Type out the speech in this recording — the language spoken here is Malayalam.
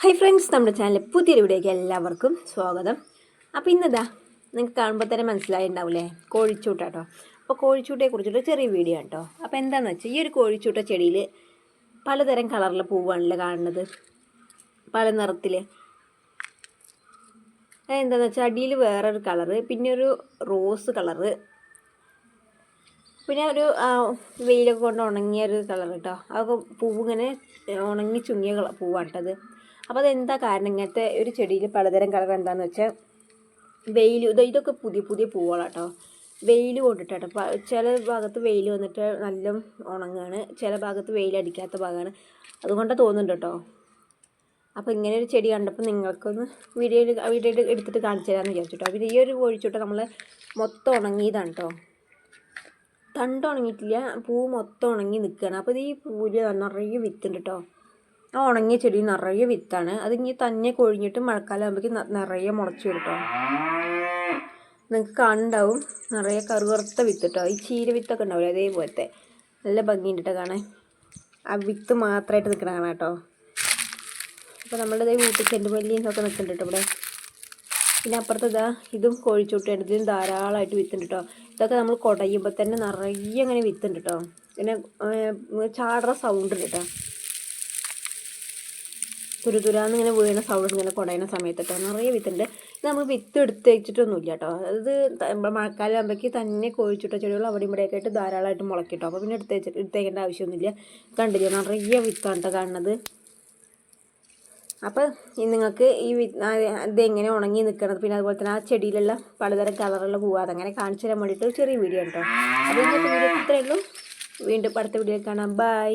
ഹായ് ഫ്രണ്ട്സ് നമ്മുടെ ചാനൽ പുതിയൊരു വീഡിയോയ്ക്ക് എല്ലാവർക്കും സ്വാഗതം. അപ്പോൾ ഇന്നതാ നിങ്ങൾക്ക് കാണുമ്പോൾ തന്നെ മനസ്സിലായിണ്ടാവില്ലേ കോഴിച്ചൂട്ടാട്ടോ. അപ്പോൾ കോഴിച്ചൂട്ടയെ കുറിച്ചിട്ട് ചെറിയ വീഡിയോ കേട്ടോ അപ്പോൾ എന്താണെന്ന് വെച്ചാൽ ഈ ഒരു കോഴിച്ചൂട്ട ചെടിയിൽ പലതരം കളറിലെ പൂവാണല്ലോ കാണുന്നത്. പല നിറത്തിൽ എന്താണെന്ന് വെച്ചാൽ അടിയിൽ വേറൊരു കളറ് പിന്നെ ഒരു റോസ് കളറ് പിന്നെ ഒരു വെയിലൊക്കെ കൊണ്ട് ഉണങ്ങിയ ഒരു കളർ കേട്ടോ അതൊക്കെ പൂവ് ഇങ്ങനെ ഉണങ്ങി ചുങ്ങിയ കേട്ടത് അപ്പോൾ അതെന്താ കാരണം? ഇങ്ങനത്തെ ഒരു ചെടിയിൽ പലതരം കളർ എന്താണെന്ന് വെച്ചാൽ വെയിൽ ഇത് ഇതൊക്കെ പുതിയ പുതിയ പൂവുകളാട്ടോ വെയിൽ കൊണ്ടിട്ടാട്ടോ. അപ്പോൾ ചില ഭാഗത്ത് വെയിൽ വന്നിട്ട് നല്ല ഉണങ്ങാണ്. ചില ഭാഗത്ത് വെയിലടിക്കാത്ത ഭാഗമാണ് അതുകൊണ്ട് തോന്നുന്നുണ്ട് കേട്ടോ അപ്പോൾ ഇങ്ങനെ ഒരു ചെടി കണ്ടപ്പോൾ നിങ്ങൾക്കൊന്ന് വീഡിയോയിൽ വീഡിയോയിൽ എടുത്തിട്ട് കാണിച്ചു തരാമെന്ന് വിചാരിച്ചിട്ടോ. പിന്നെ ഈ ഒരു ഒഴിച്ചിട്ട് നമ്മൾ മൊത്തം ഉണങ്ങിയതാണ് കേട്ടോ തണ്ട് ഉണങ്ങിയിട്ടില്ല പൂ മൊത്തം ഉണങ്ങി നിൽക്കുകയാണ് അപ്പോൾ ഈ പൂവിൽ നിറയെ വിത്തുണ്ട് കേട്ടോ ആ ഉണങ്ങിയ ചെടി നിറയെ വിത്താണ്. അത് ഇനി തന്നെ കൊഴിഞ്ഞിട്ട് മഴക്കാലം ആകുമ്പോഴേക്കും നിറയെ മുളച്ച് വരും നിങ്ങൾക്ക് കാണുന്നുണ്ടാവും. നിറയെ കറുകറുത്ത വിത്ത് കേട്ടോ ഈ ചീര വിത്തൊക്കെ ഉണ്ടാവില്ലേ അതേപോലത്തെ. നല്ല ഭംഗിയുണ്ട് കേട്ടോ കാണാൻ. ആ വിത്ത് മാത്രമായിട്ട് നിൽക്കണ കാണാം കേട്ടോ അപ്പോൾ നമ്മളുടെ വീട്ടിൽ ചെണ്ടുമല്ലിയും ഒക്കെ നിൽക്കുന്നുണ്ട് കേട്ടോ ഇവിടെ. പിന്നെ അപ്പുറത്ത് ഇതാ ഇതും കോഴിച്ചൂട്ടാണ് ഇതിലും ധാരാളമായിട്ട് വിത്തുണ്ട് കേട്ടോ ഇതൊക്കെ നമ്മൾ കുടയുമ്പോൾ തന്നെ നിറയെ അങ്ങനെ വിത്തുണ്ട് കേട്ടോ പിന്നെ ചാടുന്ന സൗണ്ട് ഉണ്ട് കേട്ടോ തുരുതുരാന്ന് ഇങ്ങനെ വീണ സൗണ്ട് ഇങ്ങനെ കുടയുന്ന കേട്ടോ നിറയെ വിത്തുണ്ട്. നമ്മൾ വിത്ത് എടുത്ത് വെച്ചിട്ടൊന്നുമില്ല കേട്ടോ അത് മഴക്കാലം ആകുമ്പോഴേക്ക് തന്നെ കോഴിച്ചിട്ട ചെടികൾ അവിടെ ഇവിടെയൊക്കെ ആയിട്ട് ധാരാളമായിട്ട് മുളക്കിട്ടോ. അപ്പോൾ പിന്നെ എടുത്ത് വെച്ചിട്ട് എടുത്തേക്കേണ്ട ആവശ്യമൊന്നുമില്ല. കണ്ടില്ലേ നിറയെ വിത്താണ് കേട്ടോ കാണുന്നത് അപ്പോൾ നിങ്ങൾക്ക് ഈ ഇതെങ്ങനെ ഉണങ്ങി നിൽക്കണത് പിന്നെ അതുപോലെ തന്നെ ആ ചെടിയിലുള്ള പലതരം കളറുള്ള പൂവ് അതങ്ങനെ കാണിച്ചു തരാൻ വേണ്ടിയിട്ട് ചെറിയ വീഡിയോ കേട്ടോ അപ്പോൾ ഇന്നത്തെ ഉള്ളൂ. വീണ്ടും അടുത്ത വീഡിയോ കാണാം. ബൈ